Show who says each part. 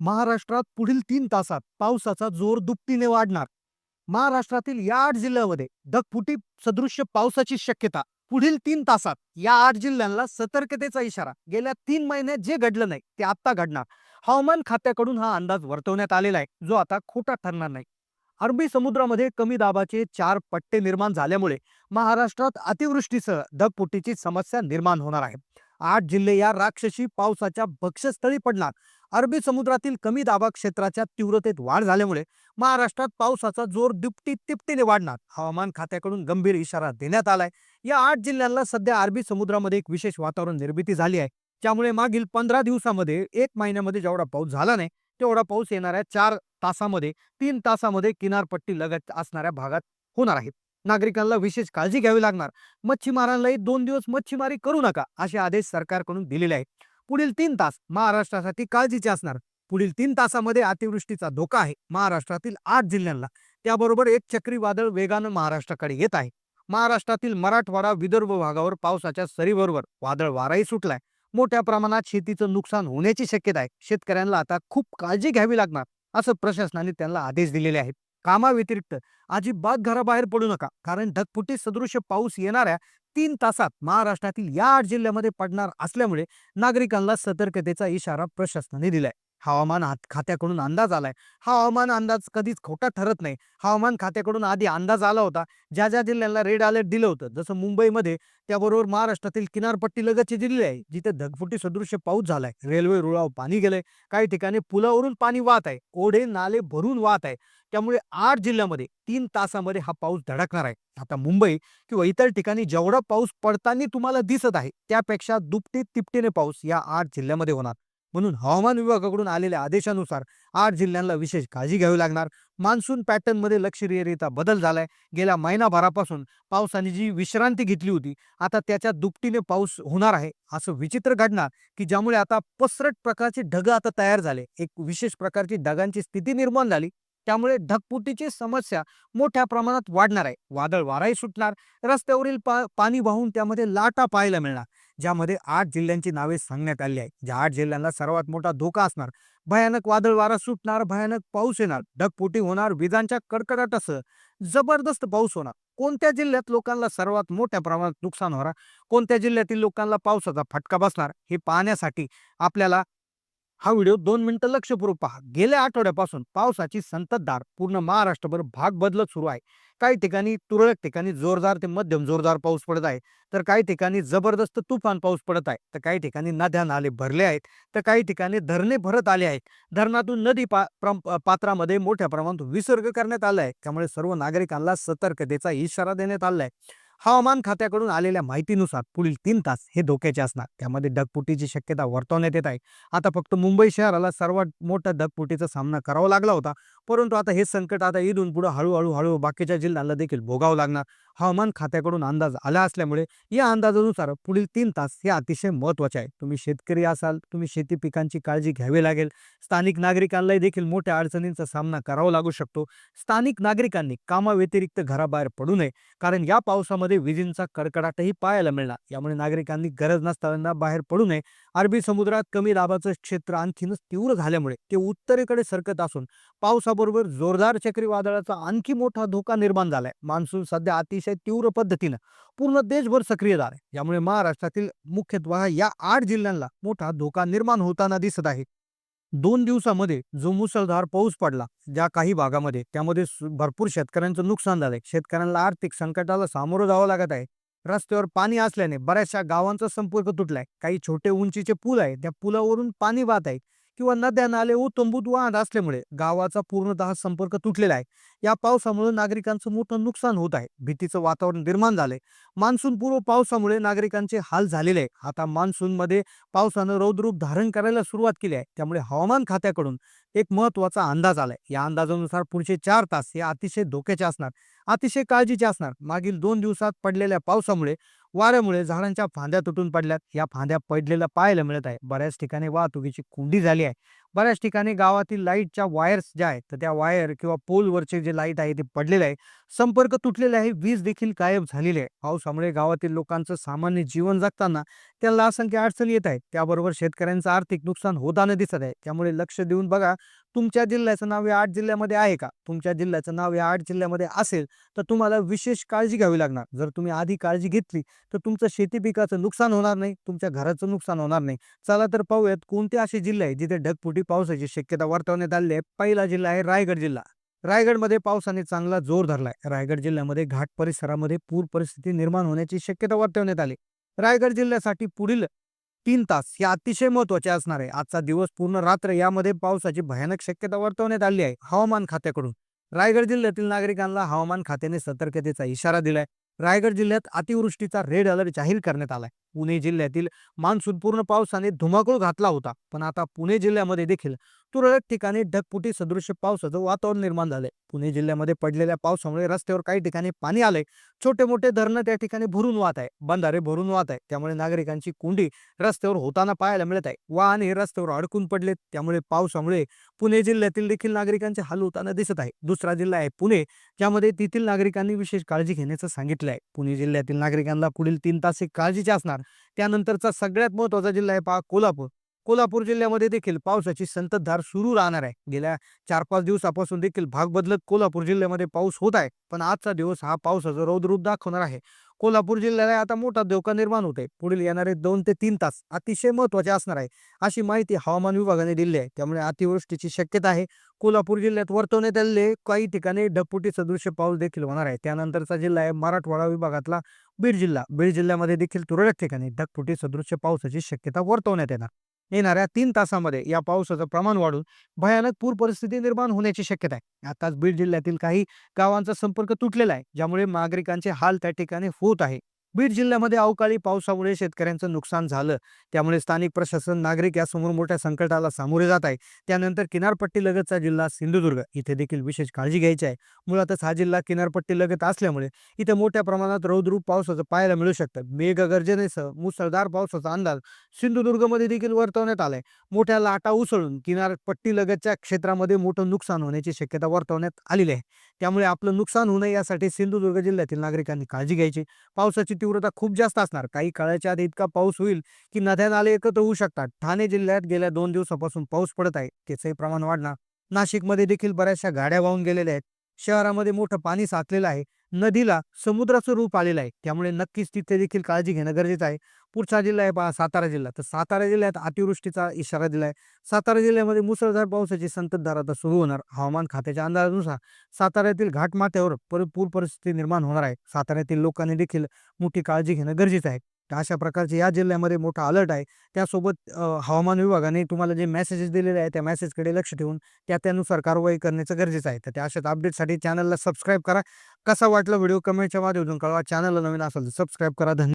Speaker 1: महाराष्ट्रात पुढील तीन तासात पावसाचा जोर दुपटीने वाढणार. महाराष्ट्रातील या आठ जिल्ह्यामध्ये ढगफुटी सदृश्य पावसाची शक्यता. पुढील तीन तासात या आठ जिल्ह्यांना सतर्कतेचा इशारा. गेल्या तीन महिन्यात जे घडलं नाही ते आता घडणार. हवामान खात्याकडून हा अंदाज वर्तवण्यात आलेला आहे जो आता खोटा ठरणार नाही. अरबी समुद्रामध्ये कमी दाबाचे चार पट्टे निर्माण झाल्यामुळे महाराष्ट्रात अतिवृष्टीसह ढगफुटीची समस्या निर्माण होणार आहे. आठ जिल्हे या राक्षसी पावसाच्या भक्षस्थळी पडणार. अरबी समुद्रातील कमी दाबा क्षेत्राच्या तीव्रतेत वाढ झाल्यामुळे महाराष्ट्रात पावसाचा जोर दुपटी तिपटीने वाढणार. हवामान खात्याकडून गंभीर इशारा देण्यात आलाय. या आठ जिल्ह्यांना सध्या अरबी समुद्रामध्ये एक विशेष वातावरण निर्मिती झाली आहे. त्यामुळे मागील पंधरा दिवसामध्ये एक महिन्यामध्ये जेवढा पाऊस झाला नाही तेवढा पाऊस येणाऱ्या चार तासामध्ये तीन तासामध्ये किनारपट्टी लगत असणाऱ्या भागात होणार आहे. नागरिकांना विशेष काळजी घ्यावी लागणार. मच्छीमारांनाही दोन दिवस मच्छीमारी करू नका असे आदेश सरकारकडून दिलेले आहेत. पुढील तीन तास महाराष्ट्रासाठी काळजीचे असणार. पुढील तीन तासामध्ये अतिवृष्टीचा धोका आहे. महाराष्ट्रातील आठ जिल्ह्यांना त्याबरोबर एक चक्रीवादळ वेगानं महाराष्ट्राकडे येत आहे. महाराष्ट्रातील मराठवाडा विदर्भ भागावर पावसाच्या सरीबरोबर वादळ वाराही सुटलाय. मोठ्या प्रमाणात शेतीचं नुकसान होण्याची शक्यता आहे. शेतकऱ्यांना आता खूप काळजी घ्यावी लागणार असं प्रशासनाने त्यांना आदेश दिलेले आहेत. कामाव्यतिरिक्त अजिबात घराबाहेर पडू नका कारण ढगफुटी सदृश्य पाऊस येणाऱ्या तीन तासात महाराष्ट्रातील या आठ जिल्ह्यामध्ये पडणार असल्यामुळे नागरिकांना सतर्कतेचा इशारा प्रशासनाने दिलाय. हवामान खात्याकडून अंदाज आलाय. हा हवामान अंदाज कधीच खोटा ठरत नाही. हवामान खात्याकडून आधी अंदाज आला होता. ज्या ज्या जिल्ह्यांना रेड अलर्ट दिलं होतं जसं मुंबईमध्ये त्याबरोबर महाराष्ट्रातील किनारपट्टी लगतचे जिल्हे आहे जिथे धगफुटी सदृश्य पाऊस झालाय. रेल्वे रुळावर पाणी गेलंय. काही ठिकाणी पुलावरून पाणी वाहत आहे. ओढे नाले भरून वाहत आहे. त्यामुळे आठ जिल्ह्यामध्ये तीन तासामध्ये हा पाऊस धडकणार आहे. आता मुंबई किंवा इतर ठिकाणी जेवढा पाऊस पडताना तुम्हाला दिसत आहे त्यापेक्षा दुपटी तिपटीने पाऊस या आठ जिल्ह्यामध्ये होणार. म्हणून हवामान विभागाकडून आलेल्या आदेशानुसार आठ जिल्ह्यांना विशेष काळजी घ्यावी लागणार. मान्सून पॅटर्नमध्ये लक्षणीयरित्या बदल झालाय. गेल्या महिनाभरापासून पावसाने जी विश्रांती घेतली होती आता त्याच्या दुपटीने पाऊस होणार आहे असं विचित्र घडणार की ज्यामुळे आता पसरट प्रकारचे ढग आता तयार झाले. एक विशेष प्रकारची ढगांची स्थिती निर्माण झाली. त्यामुळे ढगफुटीची समस्या मोठ्या प्रमाणात वाढणार आहे. वादळ वाराही सुटणार रस्त्यावरील पा पाणी वाहून त्यामध्ये लाटा पाहायला मिळणार ज्यामध्ये आठ जिल्ह्यांची नावे सांगण्यात आली आहे ज्या आठ जिल्ह्यांना सर्वात मोठा धोका असणार भयानक वादळ वारा सुटणार भयानक पाऊस येणार ढगफुटी होणार विजांच्या कडकडाटासह जबरदस्त पाऊस होणार. कोणत्या जिल्ह्यात लोकांना सर्वात मोठ्या प्रमाणात नुकसान होणार? कोणत्या जिल्ह्यातील लोकांना पावसाचा फटका बसणार? हे पाहण्यासाठी आपल्याला हा व्हिडिओ दोन मिनिटं लक्षपूर्वक पहा. गेल्या आठवड्यापासून पावसाची संततधार पूर्ण महाराष्ट्रभर भाग बदलत सुरू आहे. काही ठिकाणी तुरळक ठिकाणी जोरदार ते मध्यम जोरदार पाऊस पडत आहे. तर काही ठिकाणी जबरदस्त तुफान पाऊस पडत आहे. तर काही ठिकाणी नद्या नाले भरले आहेत. तर काही ठिकाणी धरणे भरत आले आहेत. धरणातून नदी पा पात्रामध्ये मोठ्या प्रमाणात विसर्ग करण्यात आला आहे. त्यामुळे सर्व नागरिकांना सतर्कतेचा इशारा देण्यात आला आहे. हवामान खात्याकडून आलेल्या माहितीनुसार पुढील तीन तास हे धोक्याचे असणार. त्यामध्ये ढगफुटीची शक्यता वर्तवण्यात येत आहे. आता फक्त मुंबई शहराला सर्वात मोठा ढगफुटीचा सामना करावा लागला होता. परंतु आता हे संकट आता इथून पुढे हळूहळू हळू बाकीच्या जिल्ह्यांना देखील भोगावं लागणार. हवामान खात्याकडून अंदाज आला असल्यामुळे या अंदाजानुसार पुढील तीन तास हे अतिशय महत्त्वाचे आहे. तुम्ही शेतकरी असाल तुम्ही शेती पिकांची काळजी घ्यावी लागेल. स्थानिक नागरिकांनाही देखील मोठ्या अडचणींचा सामना करावा लागू शकतो. स्थानिक नागरिकांनी कामाव्यतिरिक्त घराबाहेर पडू नये कारण या पावसामध्ये विजेंचा कडकडाटही पाहायला मिळणार. यामुळे नागरिकांनी गरज नसताना बाहेर पडू नये अरबी समुद्रात कमी दाबाचं क्षेत्र आणखीनच तीव्र झाल्यामुळे ते उत्तरेकडे सरकत असून पावसाबरोबर जोरदार चक्रीवादळाचा आणखी मोठा धोका निर्माण झालाय. मान्सून सध्या अतिशय तीव्र पद्धतीनं पूर्ण देशभर सक्रिय झालाय. यामुळे महाराष्ट्रातील मुख्यत्वे या आठ जिल्ह्यांना मोठा धोका निर्माण होताना दिसत आहे. दोन दिवसामध्ये जो मुसळधार पाऊस पडला ज्या काही भागामध्ये त्यामध्ये भरपूर शेतकऱ्यांचं नुकसान झालंय. शेतकऱ्यांना आर्थिक संकटाला सामोरं जावं लागत आहे. रस्त्यावर पाणी असल्याने बऱ्याचशा गावांचा संपर्क तुटलाय. काही छोटे उंचीचे पूल आहे त्या पुलावरून पाणी वाहत आहे किंवा नद्या नाले ओतंबूत वाहन असल्यामुळे गावाचा पूर्णतः संपर्क तुटलेला आहे. या पावसामुळे नागरिकांचं मोठं नुकसान होत आहे. भीतीचं वातावरण निर्माण झालंय. मान्सून पूर्व पावसामुळे नागरिकांचे हाल झालेले आहे आता मान्सूनमध्ये पावसानं रौद्ररूप धारण करायला सुरुवात केली आहे. त्यामुळे हवामान खात्याकडून एक महत्त्वाचा अंदाज आलाय. या अंदाजानुसार पुढचे चार तास हे अतिशय धोक्याचे असणार अतिशय काळजीचे असणार. मागील दोन दिवसात पडलेल्या पावसामुळे वाऱ्यामुळे झाडांच्या फांद्या तुटून पडल्यात. या फांद्या पडलेल्या पाहायला मिळत आहे. बऱ्याच ठिकाणी वाहतुकीची कुंडी झाली आहे. बऱ्याच ठिकाणी गावातील लाईटच्या वायर्स ज्या आहेत तर त्या वायर किंवा पोलवरचे जे लाइट आहे ते पडलेले आहे. संपर्क तुटलेले आहे. वीज देखील गायब झालेली आहे. पावसामुळे गावातील लोकांचं सामान्य जीवन जगताना त्यांना असंख्य अडचणी येत आहेत. त्याबरोबर शेतकऱ्यांचं आर्थिक नुकसान होताना दिसत आहे. त्यामुळे लक्ष देऊन बघा तुमच्या जिल्ह्याचं नाव या आठ जिल्ह्यामध्ये आहे का? तुमच्या जिल्ह्याचं नाव या आठ जिल्ह्यामध्ये असेल तर तुम्हाला विशेष काळजी घ्यावी लागणार. जर तुम्ही आधी काळजी घेतली तर तुमचं शेती पिकाचं नुकसान होणार नाही तुमच्या घराचं नुकसान होणार नाही. चला तर पाहूयात कोणते असे जिल्हे आहेत जिथे ढगफुटी पावसाची शक्यता वर्तवण्यात आली आहे. पहिला जिल्हा आहे रायगड जिल्हा. रायगडमध्ये पावसाने चांगला जोर धरलाय. रायगड जिल्ह्यामध्ये घाट परिसरामध्ये पूर परिस्थिती निर्माण होण्याची शक्यता वर्तवण्यात आली. रायगड जिल्ह्यासाठी पुढील तीन तास हे अतिशय महत्त्वाचे असणार आहे. आजचा दिवस पूर्ण रात्र यामध्ये पावसाची भयानक शक्यता वर्तवण्यात आली आहे. हवामान खात्याकडून. रायगड जिल्ह्यातील नागरिकांना हवामान खात्याने सतर्कतेचा इशारा दिलाय. रायगड जिल्ह्यात अतिवृष्टीचा रेड अलर्ट जाहीर करण्यात आलाय. पुणे जिल्ह्यातील मान्सून पूर्ण पावसाने धुमाकूळ घातला होता. पण आता पुणे जिल्ह्यामध्ये देखील तुरळक ठिकाणी ढगपुटी सदृश्य पावसाचं वातावरण निर्माण झालंय. पुणे जिल्ह्यामध्ये पडलेल्या पावसामुळे रस्त्यावर काही ठिकाणी पाणी आलंय. छोटे मोठे धरणं त्या ठिकाणी भरून वाहत आहे बंधारे भरून वाहत आहे त्यामुळे नागरिकांची कुंडी रस्त्यावर होताना पाहायला मिळत आहे. वाहन हे रस्त्यावर अडकून पडलेत. त्यामुळे पावसामुळे पुणे जिल्ह्यातील देखील नागरिकांचे हाल होताना दिसत आहे. दुसरा जिल्हा आहे पुणे ज्यामध्ये तेथील नागरिकांनी विशेष काळजी घेण्याचं सांगितलं आहे पुणे जिल्ह्यातील नागरिकांना पुढील तीन तास काळजीचे असणार. त्यानंतरचा सगळ्यात महत्त्वाचा जिल्हा आहे पहा कोल्हापूर. कोल्हापूर जिल्ह्यामध्ये देखील पावसाची संततधार सुरू राहणार आहे. गेल्या चार पाच दिवसापासून देखील भाग बदलत कोल्हापूर जिल्ह्यामध्ये पाऊस होत आहे. पण आजचा दिवस हा पावसाचं रौद्रूप दाखवणार आहे. कोल्हापूर जिल्ह्याला आता मोठा धोका निर्माण होत आहे पुढील येणारे दोन ते तीन तास अतिशय महत्त्वाचे असणार आहे अशी माहिती हवामान विभागाने दिली आहे. त्यामुळे अतिवृष्टीची शक्यता आहे. कोल्हापूर जिल्ह्यात वर्तवण्यात आलेले काही ठिकाणी ढगफुटी सदृश्य पाऊस देखील होणार आहे. त्यानंतरचा जिल्हा आहे मराठवाडा विभागातला बीड जिल्हा. बीड जिल्ह्यामध्ये देखील तुरळक ठिकाणी ढगफुटी सदृश्य पावसाची शक्यता वर्तवण्यात येणार. येणाऱ्या तीन तासामध्ये या पावसाचं प्रमाण वाढून भयानक पूर परिस्थिती निर्माण होण्याची शक्यता आहे. आताच बीड जिल्ह्यातील काही गावांचा संपर्क तुटलेला आहे ज्यामुळे नागरिकांचे हाल त्या ठिकाणी होत आहे. बीड जिल्ह्यामध्ये अवकाळी पावसामुळे शेतकऱ्यांचं नुकसान झालं. त्यामुळे स्थानिक प्रशासन नागरिक यासमोर मोठ्या संकटाला सामोरे जात आहे. त्यानंतर किनारपट्टी लगतचा जिल्हा सिंधुदुर्ग. इथे देखील विशेष काळजी घ्यायची आहे. मुळातच हा जिल्हा किनारपट्टी लगत असल्यामुळे इथे मोठ्या प्रमाणात रौद्रूप पावसाचं पाहायला मिळू शकतं. मेघगर्जनेसह मुसळधार पावसाचा अंदाज सिंधुदुर्गमध्ये देखील वर्तवण्यात आलाय. मोठ्या लाटा उसळून किनारपट्टी लगतच्या क्षेत्रामध्ये मोठं नुकसान होण्याची शक्यता वर्तवण्यात आलेली आहे. त्यामुळे आपलं नुकसान होऊ नये यासाठी सिंधुदुर्ग जिल्ह्यातील नागरिकांनी काळजी घ्यायची. पावसाची तीव्रता खूप जास्त असणार. काही काळाच्या आधी इतका पाऊस होईल की नद्या नाले एकत्र होऊ शकतात. ठाणे जिल्ह्यात गेल्या दोन दिवसापासून पाऊस पडत आहे. त्याचंही प्रमाण वाढणार. नाशिकमध्ये देखील बऱ्याचशा गाड्या वाहून गेलेल्या आहेत. शहरामध्ये मोठं पाणी साचलेलं आहे. नदीला समुद्राचं रूप आलेलं आहे. त्यामुळे नक्कीच तिथे देखील काळजी घेणं गरजेचं आहे. पुढचा जिल्हा आहे पहा सातारा जिल्हा. तर सातारा जिल्ह्यात अतिवृष्टीचा इशारा दिला आहे. सातारा जिल्ह्यामध्ये मुसळधार पावसाची संततधार आता सुरू होणार. हवामान खात्याच्या अंदाजानुसार साताऱ्यातील घाटमाथ्यावर पर पूर परिस्थिती निर्माण होणार आहे. साताऱ्यातील लोकांनी देखील मोठी काळजी घेणं गरजेचं आहे. अशा प्रकारचे या जिल्ह्यामध्ये मोठा अलर्ट आहे. त्यासोबत हवामान विभागाने तुम्हाला जे मेसेजेस दिलेले आहे त्या मेसेजकडे लक्ष ठेवून त्या त्यानुसार कारवाई करण्याचं गरजेचं आहे. तर त्या अशाच अपडेटसाठी चॅनलला सबस्क्राईब करा. कसा वाटला व्हिडिओ कमेंटच्या माध्यमातून कळवा. चॅनलला नवीन असेल तर सबस्क्राईब करा. धन्यवाद.